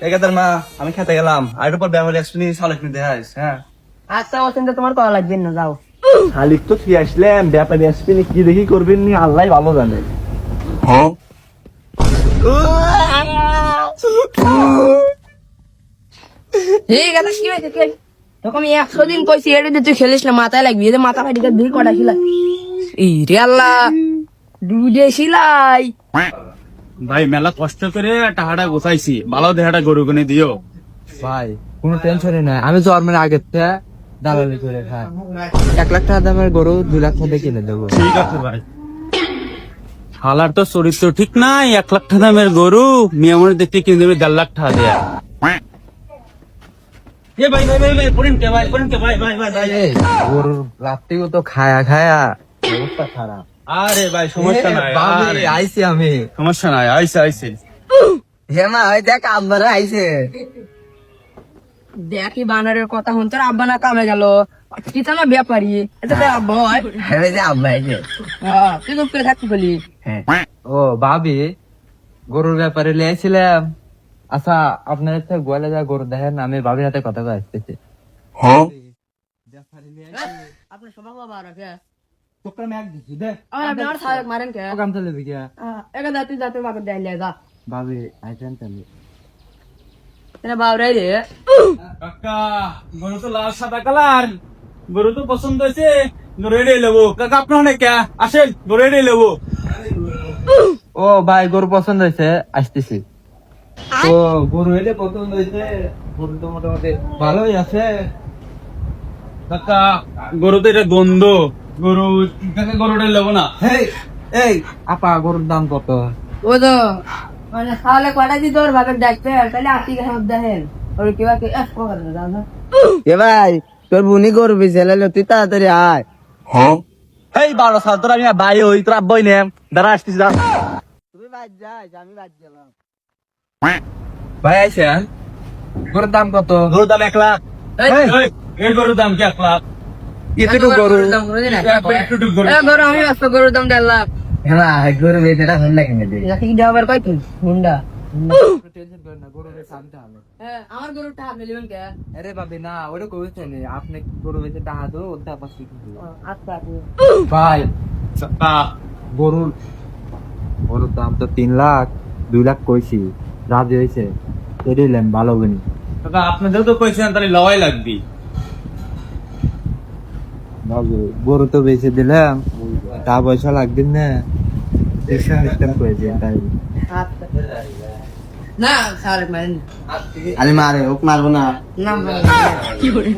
একাদার মা আমি খেতে গেলাম। আর একটু পর ব্যবহার এক্সপিনি সালেক নিতে হ্যাঁ? আচ্ছা অচিন্তা তোমার করা লাগবে না যাও। শালিক তো ফিরে আসলাম ব্যাপারে এক্সপিনি কি দেখি করবেন নি আল্লাহ ভালো জানে। আমি একশো দিন কইছি এটা দিয়ে তুই খেলিস না মাথায় লাগবি এদের মাথা ফাটিকে দুই কটা ছিলাই ই রে আল্লাহ দুধে ছিলাই ভাই মেলা কষ্ট করে টাকাটা গোছাইছি। ভালো দেহাটা গরু কিনে দিও। ভাই কোনো টেনশনই নাই। আমি জন্মের আগের থেকে দালালি করে খাই। এক লাখ টাকা দামের গরু দুই লাখ টাকা কিনে দেবো। ঠিক আছে ভাই। শালার তো চরিত্র ঠিক নাই এক লাখ টাকা দামের গরু মেয়ে মনে দেখতে কিনে দেবে দেড় লাখ টাকা দেয়া। এ ভাই ভাই ভাই ভাই পড়েন কে ভাই পড়েন কে? ভাই ভাই ভাই ভাই। এই, গরুর রাত্রিও তো খায়া খায়া অবস্থা খারাপ। আরে ভাই সমস্যা নাই আরে, আইছি আমি। সমস্যা নাই আইসে আইসে হেমা ওই দেখ আব্বারা আইছে। দেখি বানারের কথা হন তোর আব্বা না কামে গেল। না ব্যাপারি? এটা তো আব্বা হয়। হ্যাঁ যে আব্বা আইছে হ্যাঁ, তুই থাকতে বলি ও ভাবি গরুর ব্যাপারে লিয়েছিলাম আচ্ছা আপনার একটা গোয়ালে যা গরু দেখেন আমি ভাবির হাতে কথা আসতেছি। আপনার সবাই বাবা রাখে তোকে আমি এক দে আমার আমার সাহেব মারেন কে কাম চলে দিকে একা যাতে যাতে বাবা দেয় যা ভাবি আইছেন তাহলে এটা বাবরাই রে কাকা গরু তো লাল সাদা কালার গরু তো পছন্দ হয়েছে গরু এড়িয়ে কাকা আপনার অনেক কে আসেন গরু এড়িয়ে ও ভাই গরু পছন্দ হয়েছে আসতেছি ও গরু এলে পছন্দ হয়েছে গরু তো মোটামুটি ভালোই আছে কাকা গরু তো এটা গন্ধ গরু কাকা গরুটা নেব না। হেই এই আপা গরুর দাম কত? ও তো মানে তাহলে কটা দি তোর ভাবে ডাকতে তাহলে আপনি কেন দেখেন? ওর কি এফ করে দাও না এ ভাই তোর বুনি করবি ছেলে তুই তাড়াতাড়ি আয়। এই বারো সাল তোর আমি ভাই হই তোর আব্বাই নে। দাঁড়া আসতিস দাঁড়া। তুই বাদ যাস আমি বাদ গেলাম। ভাই আইছেন? গরুর দাম কত? গরুর দাম এক লাখ। এই, এই গরুর দাম কি এক লাখ? এতটুকু গরু? আমি গরুর দাম দেড় লাখ। হ্যাঁ গরু বেচেটা না কয় তুই হুন্ডা। গরু হ্যাঁ আমার গরুর টাকা মিলবেন কে? আরে ভাবি না ওটা কইছেন আপনি গরু বেচে টাকা দো ওটা আবার শিখে আচ্ছা ভাই গরুর গরুর দাম তো তিন লাখ দুই লাখ কইছি রাজি হয়েছে ভালো বনি কাকা আপনাদের তো কইছেন তাহলে লওয়াই লাগবি। গরু তো বেঁচে দিলাম তা পয়সা লাগবে না। তাই আচ্ছা। মারে ওক মারবো না। না। কি করে?